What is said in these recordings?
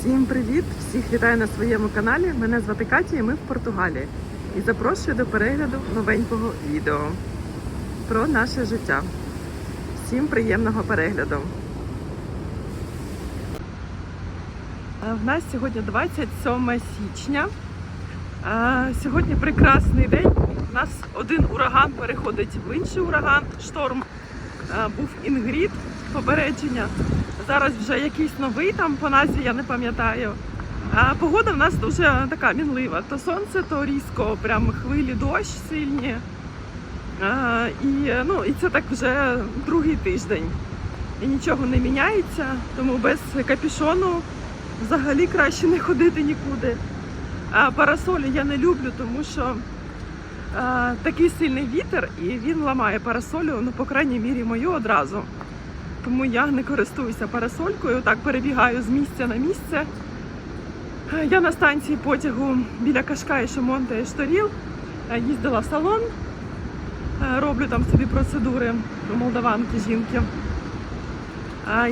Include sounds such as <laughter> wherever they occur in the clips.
Всім привіт! Всіх вітаю на своєму каналі. Мене звати Катя і ми в Португалії. І запрошую до перегляду новенького відео про наше життя. Всім приємного перегляду. Е, В нас сьогодні 27 січня. Е, Сьогодні прекрасний день. У нас один ураган переходить в інший ураган. Шторм е, був Інгрід, попередження. Зараз вже якийсь новий там по назві, я не пам'ятаю. А погода в нас дуже така мінлива. То сонце, то різко, прям хвилі, дощ сильні. А, і, ну, і це так вже другий тиждень. І нічого не міняється, тому без капюшону взагалі краще не ходити нікуди. А парасолі я не люблю, тому що а, такий сильний вітер, і він ламає парасолю, ну, по крайній мірі, мою одразу. Тому я не користуюся парасолькою, так перебігаю з місця на місце. Е, Я на станції потягу біля Кашка і Шимонта і Шторіл е, їздила в салон, е, роблю там собі процедури у молдаванки жінки.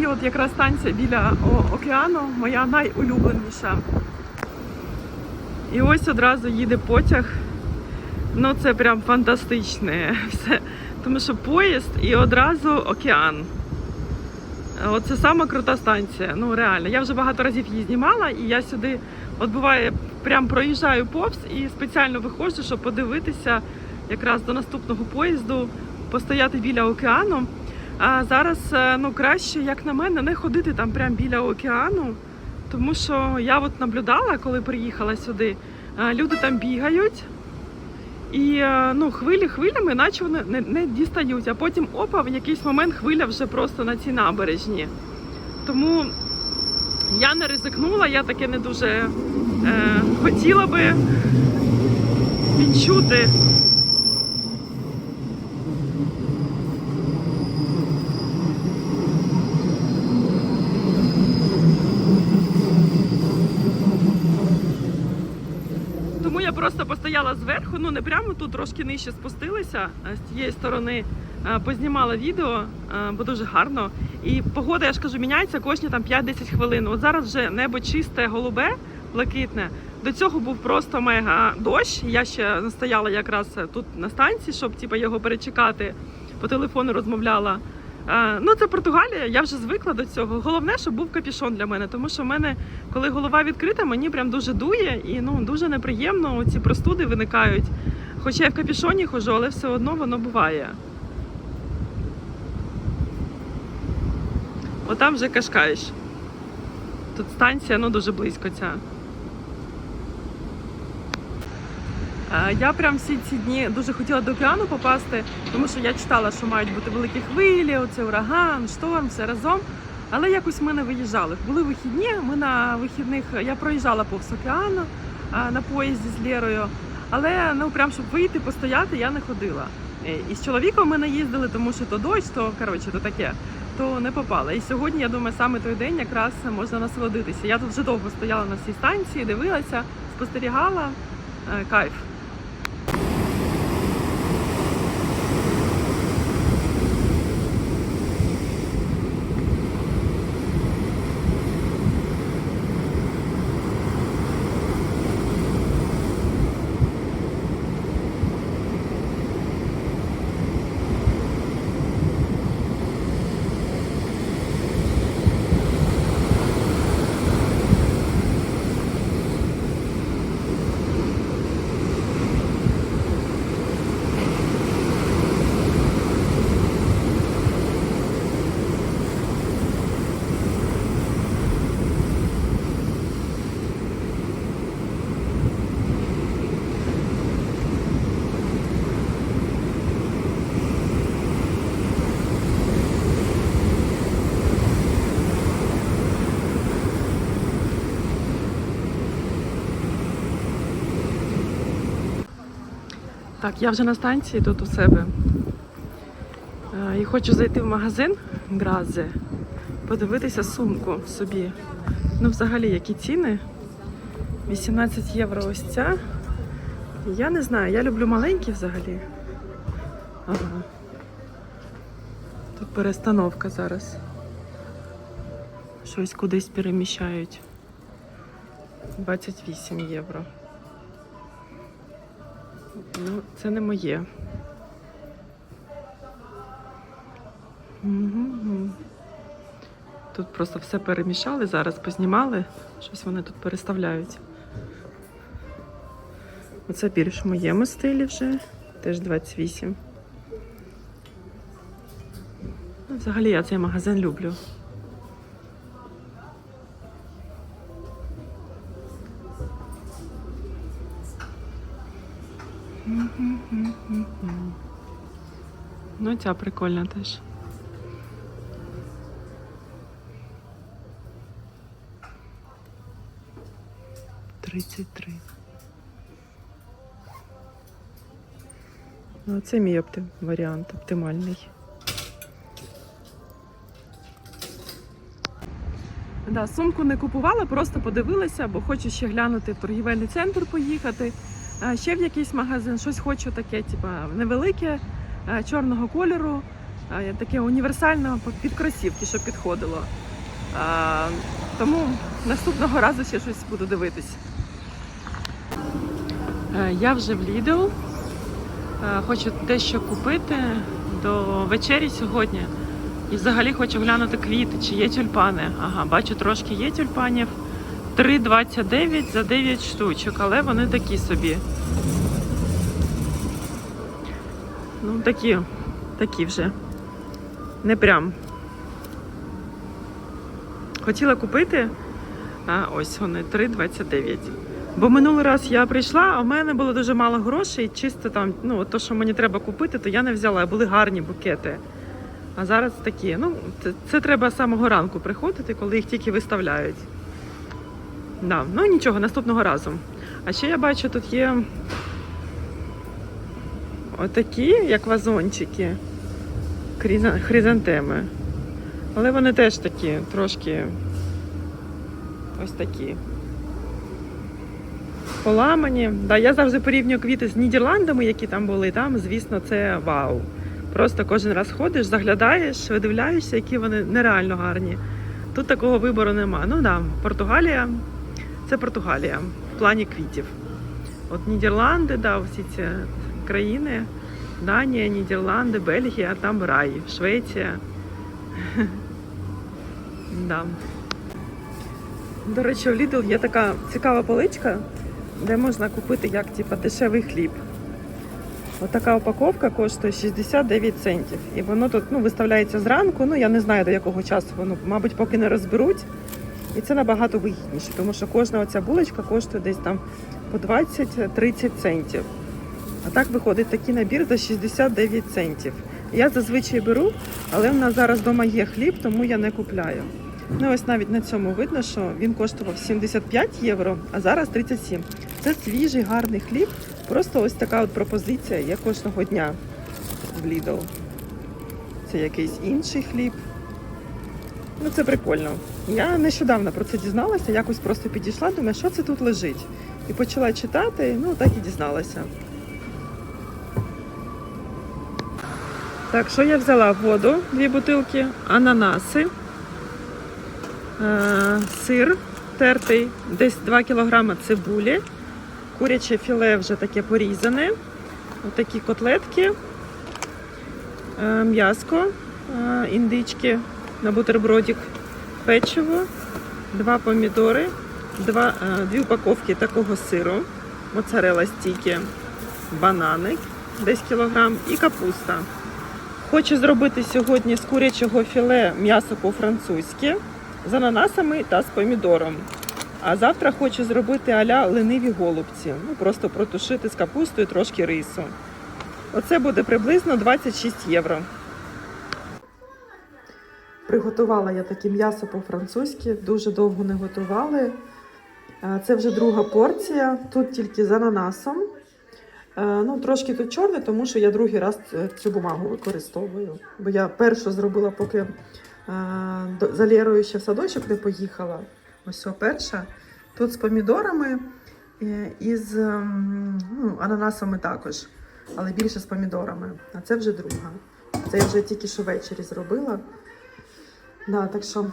І от якраз станція біля океану моя найулюбленіша. І ось одразу їде потяг. Ну це прям фантастичне <laughs> все. Тому що поїзд і одразу океан. Оце сама крута станція. Ну реально. Я вже багато разів її знімала, і я сюди, от буває, прям проїжджаю повз і спеціально виходжу, щоб подивитися якраз до наступного поїзду, постояти біля океану. А зараз е, ну краще, як на мене, не ходити там прям біля океану, тому що я от наблюдала, коли приїхала сюди. Люди там бігають. І е, ну, хвилі хвилями, наче вони не, не дістають. А потім опа, в якийсь момент хвиля вже просто на цій набережні. Тому я не ризикнула, я таке не дуже е, хотіла би відчути. Тому постояла зверху, ну не прямо тут трошки нижче спустилася з тієї сторони. е, Познімала відео, е, бо дуже гарно. І погода, я ж кажу, міняється кожні там 5-10 хвилин. От зараз вже небо чисте, голубе, блакитне. До цього був просто мега дощ. Я ще стояла якраз тут на станції, щоб типу, його перечекати. По телефону розмовляла. Ну, це Португалія, я вже звикла до цього. Головне, щоб був капішон для мене, тому що в мене, коли голова відкрита, мені прям дуже дує і ну дуже неприємно ці простуди виникають. Хоча я в капішоні ходжу, але все одно воно буває. Отам вже кашкаєш. Тут станція, ну дуже близько ця. Е, Я прям всі ці дні дуже хотіла до океану попасти, тому що я читала, що мають бути великі хвилі, оце ураган, шторм, все разом. Але якось ми не виїжджали. Були вихідні. Ми на вихідних я проїжджала повз океану на поїзді з Лєрою. Але ну прям щоб вийти, постояти, я не ходила. Е, І з чоловіком ми не їздили, тому що то дощ, то коротше, то таке, то не попала. І сьогодні, я думаю, саме той день якраз можна насолодитися. Я тут вже довго стояла на цій станції, дивилася, спостерігала. Е, Кайф. Так, я вже на станції тут у себе. Е, І хочу зайти в магазин Гразе, подивитися сумку собі. Ну, взагалі, які ціни. 18 євро ось ця. Я не знаю, я люблю маленькі взагалі. Ага. Тут перестановка зараз. Щось кудись переміщають. 28 євро. Ну, це не моє. Мгм. Тут просто все перемішали, зараз познімали, щось вони тут переставляють. Оце більш в моєму стилі вже, теж 28. Ну, взагалі я цей магазин люблю. Ну, ця прикольна теж. Тридцять три. Ну, це мій опти... варіант оптимальний. Да, сумку не купувала, просто подивилася, бо хочу ще глянути в торгівельний центр поїхати. Ще в якийсь магазин, щось хочу таке, типу, невелике, е, чорного кольору, е, таке універсального під кросівки, щоб підходило. Тому наступного разу ще щось буду дивитись. Е, Я вже в Lidl. Хочу дещо купити до вечері сьогодні. І взагалі хочу глянути квіти, чи є тюльпани. Ага, бачу, трошки є тюльпанів. 3,29 за 9 штучок, але вони такі собі. Ну, такі, такі вже. Не прям. Хотіла купити. А ось вони 3,29. Бо минулий раз я прийшла, а в мене було дуже мало грошей. Чисто там, ну, то, що мені треба купити, то я не взяла. Були гарні букети. А зараз такі. Ну, це, це треба самого ранку приходити, коли їх тільки виставляють. Да. Ну нічого, наступного разу. А ще я бачу, тут є отакі, як вазончики, хризантеми. Але вони теж такі, трошки ось такі. Поламані. Да, я завжди порівнюю квіти з Нідерландами, які там були. Там, звісно, це вау. Просто кожен раз ходиш, заглядаєш, видивляєшся, які вони нереально гарні. Тут такого вибору нема. Ну да, Португалія це Португалія в плані квітів. От Нідерланди, да, всі ці країни. Данія, Нідерланди, Бельгія, там рай, Швеція. <laughs> Да. До речі, у Lidl є така цікава поличка, де можна купити як типа, дешевий хліб. От упаковка коштує 69 центів. І воно тут ну, виставляється зранку. Ну я не знаю до якого часу воно, мабуть, поки не розберуть. І це набагато вигідніше, тому що кожна оця булочка коштує десь там по 20-30 центів. А так виходить такий набір за 69 центів. Я зазвичай беру, але в нас зараз вдома є хліб, тому я не купляю. Ну ось навіть на цьому видно, що він коштував 75 євро, а зараз 37. Це свіжий гарний хліб. Просто ось така от пропозиція є кожного дня в Lidl. Це якийсь інший хліб. Ну, це прикольно. Я нещодавно про це дізналася, якось просто підійшла, думаю, що це тут лежить. І почала читати, ну так і дізналася. Так, що я взяла? Воду, дві бутилки, ананаси, е, сир тертий, десь 2 кг цибулі, куряче філе вже таке порізане, отакі котлетки, е, м'яско, е, індички на бутербродик, печиво, два помідори, два, е, дві упаковки такого сиру, моцарела стіки, банани, десь кілограм і капуста. Хочу зробити сьогодні з курячого філе м'ясо по-французьки з ананасами та з помідором. А завтра хочу зробити аля лениві голубці. Ну, просто протушити з капустою трошки рису. Оце буде приблизно 26 євро. Приготувала я таке м'ясо по-французьки, дуже довго не готували. Е, Це вже друга порція, тут тільки з ананасом. Е, Ну, трошки тут чорне, тому що я другий раз цю бумагу використовую. Бо я першу зробила, поки е, за Лєрою ще в садочок не поїхала. Ось ця перша. Тут з помідорами і з ну, ананасами також, але більше з помідорами. А це вже друга. Це я вже тільки що ввечері зробила. Да, так що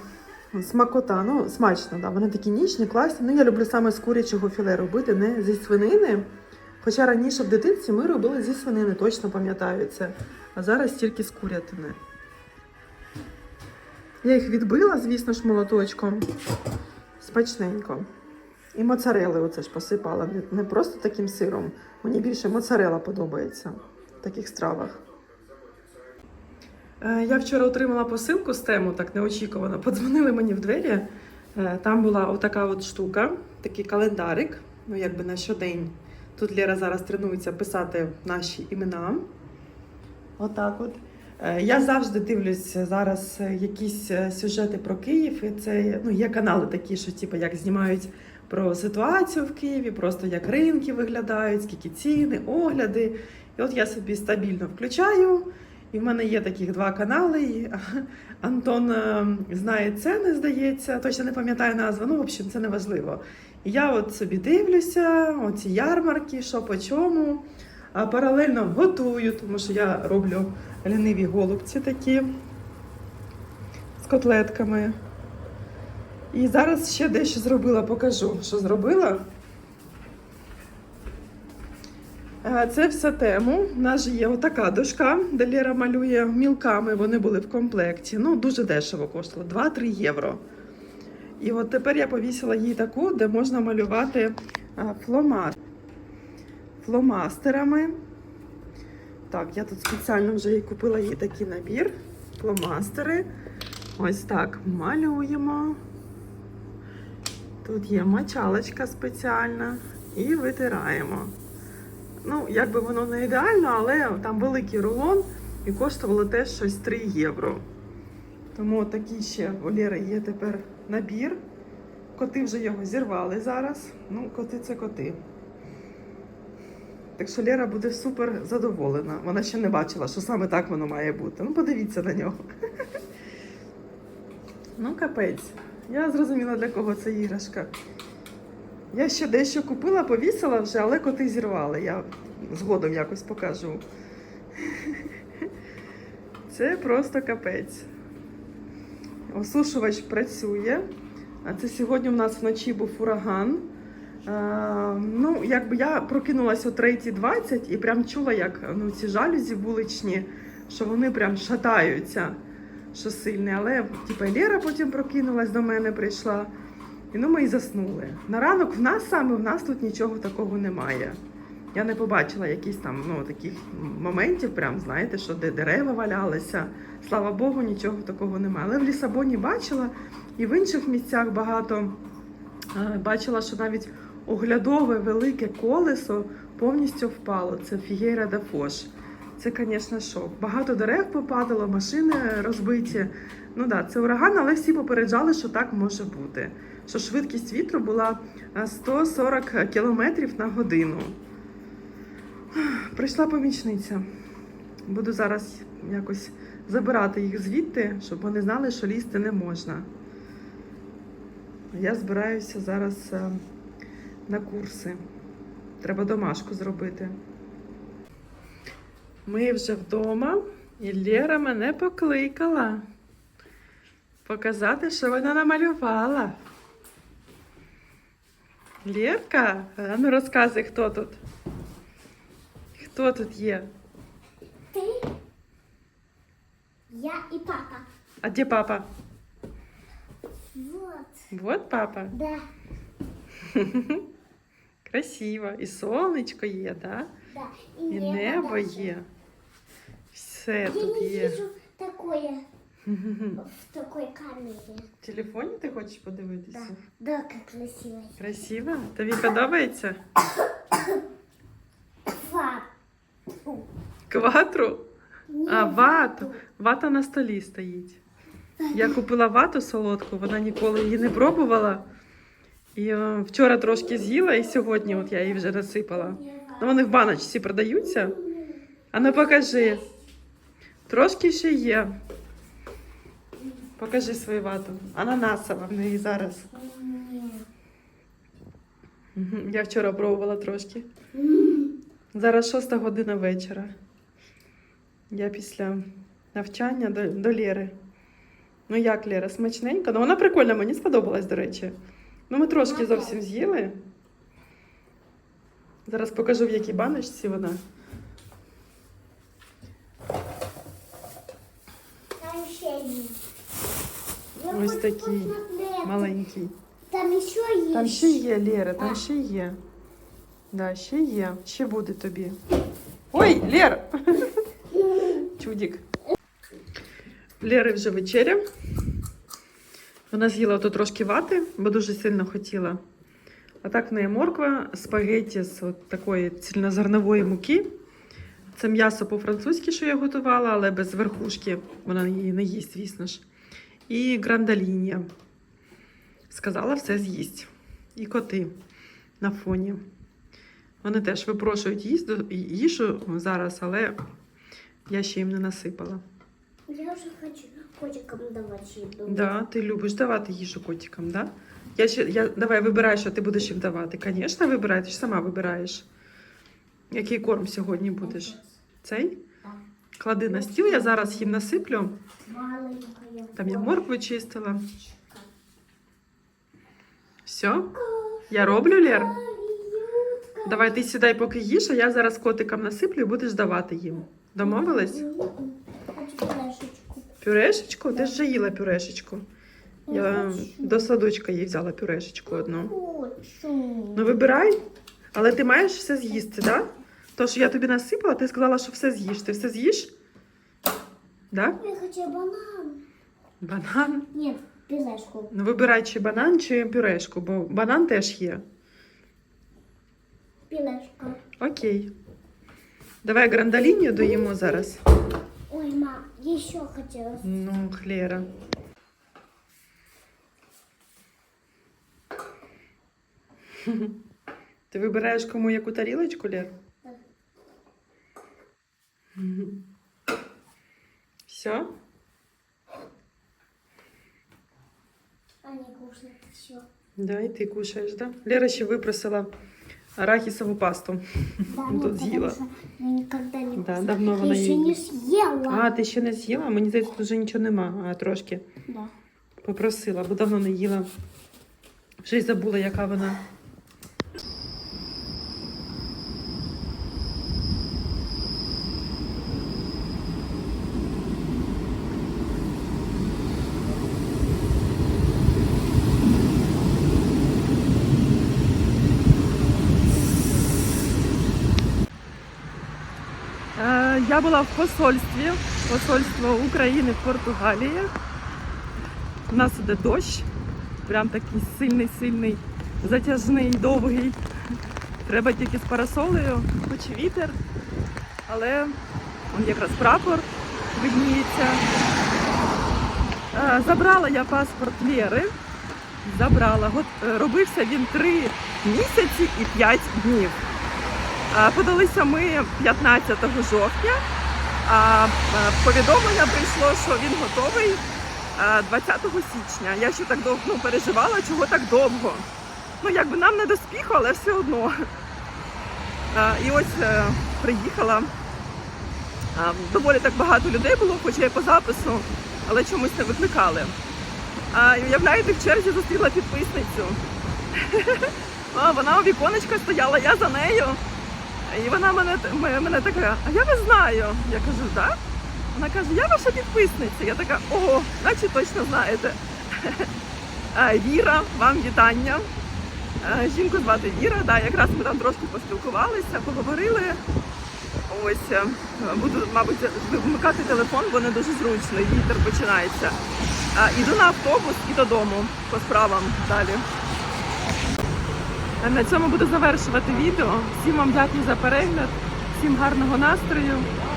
Смакота, ну смачно, да. Вони такі ніжні, класні. Ну я люблю саме з курячого філе робити, не зі свинини. Хоча раніше в дитинстві ми робили зі свинини, точно пам'ятаю це. А зараз тільки з курятини. Я їх відбила, звісно ж, молоточком. Смачненько. І моцарели оце ж посипала. Не просто таким сиром. Мені більше моцарела подобається в таких стравах. Е, Я вчора отримала посилку з тему, так неочікувано. Подзвонили мені в двері. Е, Там була отака от штука, такий календарик, ну якби на щодень. Тут Лера зараз тренується писати наші імена. Отак от. Е, Я завжди дивлюсь зараз якісь сюжети про Київ. І це ну, є канали такі, що типу, як знімають про ситуацію в Києві, просто як ринки виглядають, скільки ціни, огляди. І от я собі стабільно включаю. І в мене є таких два канали. Антон е, знає ціни, здається, точно не пам'ятаю назву. Ну, в общем, це не важливо. І я от собі дивлюся, оці ярмарки, що по чому. А паралельно готую, тому що я роблю ліниві голубці такі з котлетками. І зараз ще дещо зробила, покажу, що зробила. Е, Це все тему. У нас є отака дошка, де Лера малює мілками, вони були в комплекті. Ну, дуже дешево коштувало 2-3 євро. І от тепер я повісила їй таку, де можна малювати фломат. фломастерами. Так, я тут спеціально вже їй купила їй такий набір. Фломастери. Ось так малюємо. Тут є мочалочка спеціальна і витираємо. Ну, якби воно не ідеально, але там великий рулон і коштувало теж щось 3 євро. Тому такий ще у є тепер набір. Коти вже його зірвали зараз. Ну, коти це коти. Так що Лера буде супер задоволена. Вона ще не бачила, що саме так воно має бути. Ну, подивіться на нього. <laughs> Ну, капець. Я зрозуміла, для кого це іграшка. Я ще дещо купила, повісила вже, але коти зірвали. Я згодом якось покажу. Це просто капець. Осушувач працює. А це сьогодні у нас вночі був ураган. Е, ну, якби я прокинулася о 3.20 і прям чула, як ну, ці жалюзі вуличні, що вони прям шатаються, що сильне. Але типу, і Лера потім прокинулась до мене, прийшла. І ну ми і заснули. На ранок в нас саме в нас тут нічого такого немає. Я не побачила якісь там ну, таких моментів, прям знаєте, що де дерева валялися. Слава Богу, нічого такого немає. Але в Лісабоні бачила і в інших місцях багато бачила, що навіть оглядове велике колесо повністю впало. Це Фігейра де Фош. Це, звісно, шок. Багато дерев попадало, машини розбиті. Ну так, да, це ураган, але всі попереджали, що так може бути. Що швидкість вітру була е, 140 км на годину. Прийшла помічниця. Буду зараз якось забирати їх звідти, щоб вони знали, що лізти не можна. Я збираюся зараз е, на курси. Треба домашку зробити. Ми вже вдома, і Лера мене покликала. Показати, що вона намалювала. Лєрка, а ну розказуй, хто тут. Хто тут є? Ты, я и папа. А де папа? Вот, Вот папа. да, <laughs> Красиво. І сонечко є, да? да. І небо даже. є. Все Я тут не є. вижу такое В такой камере. В телефоні ти хочеш подивитися? Да, да, как красиво. Красиво? Тобі подобається? Фа. Кватру? А, вату. Вата на столі стоїть. Я купила вату солодку, вона ніколи її не пробувала. І е, вчора трошки з'їла, і сьогодні от я її вже насипала. Ну, вони в баночці продаються. А ну покажи. Трошки ще є. Покажи свою вату. Ананасова в неї зараз. Нет. Я вчора пробувала трошки. Зараз шоста година вечора. Я після навчання до, до Лєри. Ну як, Лера, смачненько? Ну вона прикольна, мені сподобалась, до речі. Ну ми трошки зовсім з'їли. Зараз покажу, в якій баночці вона. Там ще є. Ось такий. Маленький. Там ще є. Там ще є, Лера, там ще є. Да, ще є. Ще буде тобі. Ой, Лер! <laughs> Чудік. Лери вже вечеря. Вона з'їла тут трошки вати, бо дуже сильно хотіла. А так в неї морква, спагетті з от такої цільнозернової муки. Це м'ясо по-французьки, що я готувала, але без верхушки. Вона її не їсть, звісно ж. І грандалінія. Сказала, все з'їсть. І коти на фоні. Вони теж випрошують їзду, їжу зараз, але я ще їм не насипала. Я вже хочу котикам давати їду. Да, ти любиш давати їжу котикам, да? Я ще, я, давай вибирай, що ти будеш їм давати. Звісно, вибирай, ти ж сама вибираєш. Який корм сьогодні будеш? Цей? Клади на стіл, я зараз їм насиплю. Маленькая. Там я моркву чистила. Все? Я роблю, Лер? Давай ти сідай, поки їж, а я зараз котикам насиплю і будеш давати їм. Домовились? Пюрешечку? Ти ж вже їла пюрешечку. Я до садочка їй взяла пюрешечку одну. Ну вибирай, але ти маєш все з'їсти, так? Да? То, що я тобі насипала, ти сказала, що все з'їш. Ти все з'їш? Да? Я хочу банан. Банан. Нет, пюрешку. Ну вибирай чи банан, чи пюрешку, бо банан теж є. Пюрешка. Окей. Давай грандалінію доїмо зараз. Ой, ма, еще хотелось. Ну, Хлера. <laughs> Ти вибираєш кому яку тарілочку, Лер? Так. Все? А не кушать все. Да, і ти кушаєш, да? Лера ще випросила арахісову пасту. Да, Ну, тут потому съела. что я никогда не Да, кушала. давно Я вона еще не съела. А, ти ще не з'їла? Мені здається, тут вже нічого нема, а трошки Да. попросила, бо давно не їла. Вже й забула, яка вона. Е, Я була в посольстві, посольство України в Португалії. У нас іде дощ, прям такий сильний, сильний, затяжний, довгий. Треба тільки з парасолею, хоч вітер, але он якраз прапор видніється. Е, Забрала я паспорт Лєри. Забрала. Е, Робився він 3 місяці і 5 днів. Е, Подалися ми 15 жовтня, е, повідомлення прийшло, що він готовий е, 20 січня. Я ще так довго ну, переживала, чого так довго. Ну, якби нам не до спіху, але все одно. Е, І ось е, приїхала. Е, Доволі так багато людей було, хоча й по запису, але чомусь не викликали. А, і уявляєте, в черзі зустріла підписницю. <laughs> Вона у віконечка стояла, я за нею. І вона мене, мене така, а я вас знаю. Я кажу, так? Вона каже, я ваша підписниця. Я така, ого, значить точно знаєте. <laughs> Віра, вам вітання. Жінку звати Віра, да, якраз ми там трошки поспілкувалися, поговорили. Ось е, буду, мабуть, вмикати телефон, бо не дуже зручно, вітер починається. Іду на автобус і додому по справам далі. На цьому буду завершувати відео. Всім вам дякую за перегляд, всім гарного настрою.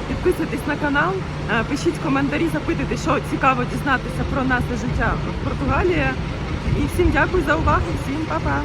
Підписуйтесь на канал, е, пишіть коментарі, запитуйте, що цікаво дізнатися про наше життя в Португалії. І всім дякую за увагу, всім па-па!